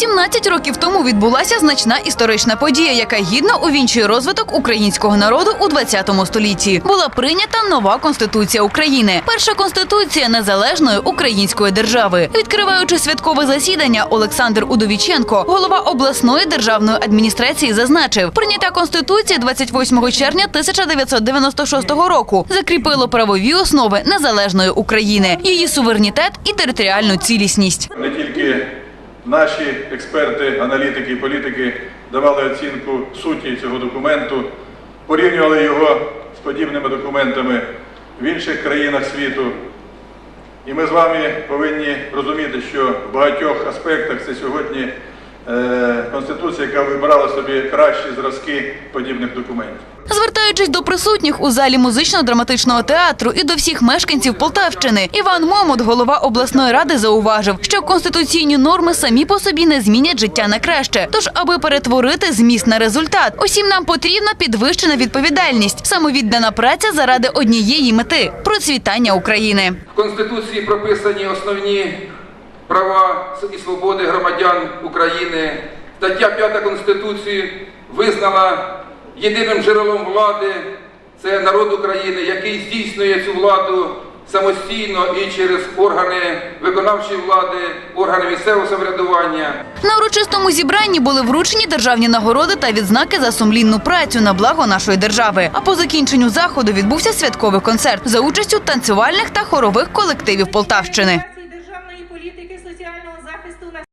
17 років тому відбулася значна історична подія, яка гідно увінчує розвиток українського народу у 20 столітті. Була прийнята нова конституція України, перша конституція незалежної української держави. Відкриваючи святкове засідання, Олександр Удовіченко, голова обласної державної адміністрації, зазначив, прийняття конституції 28 червня 1996 року закріпило правові основи незалежної України, її суверенітет і територіальну цілісність. Наші експерти, аналітики і політики давали оцінку суті цього документу, порівнювали його з подібними документами в інших країнах світу. І ми з вами повинні розуміти, що в багатьох аспектах це сьогодні е, Конституція, яка вибирала собі кращі зразки подібних документів. Звертаючись до присутніх у залі музично-драматичного театру і до всіх мешканців Полтавщини, Іван Момот, голова обласної ради, зауважив, що конституційні норми самі по собі не змінять життя на краще. Тож, аби перетворити зміст на результат, усім нам потрібна підвищена відповідальність, самовіддана праця заради однієї мети процвітання України. В Конституції прописані основні права і свободи громадян України. Стаття 5 Конституції визнала єдиним джерелом влади це народ України, який здійснює цю владу самостійно і через органи виконавчої влади, органи місцевого самоврядування. На урочистому зібранні були вручені державні нагороди та відзнаки за сумлінну працю на благо нашої держави. А по закінченню заходу відбувся святковий концерт за участю танцювальних та хорових колективів Полтавщини.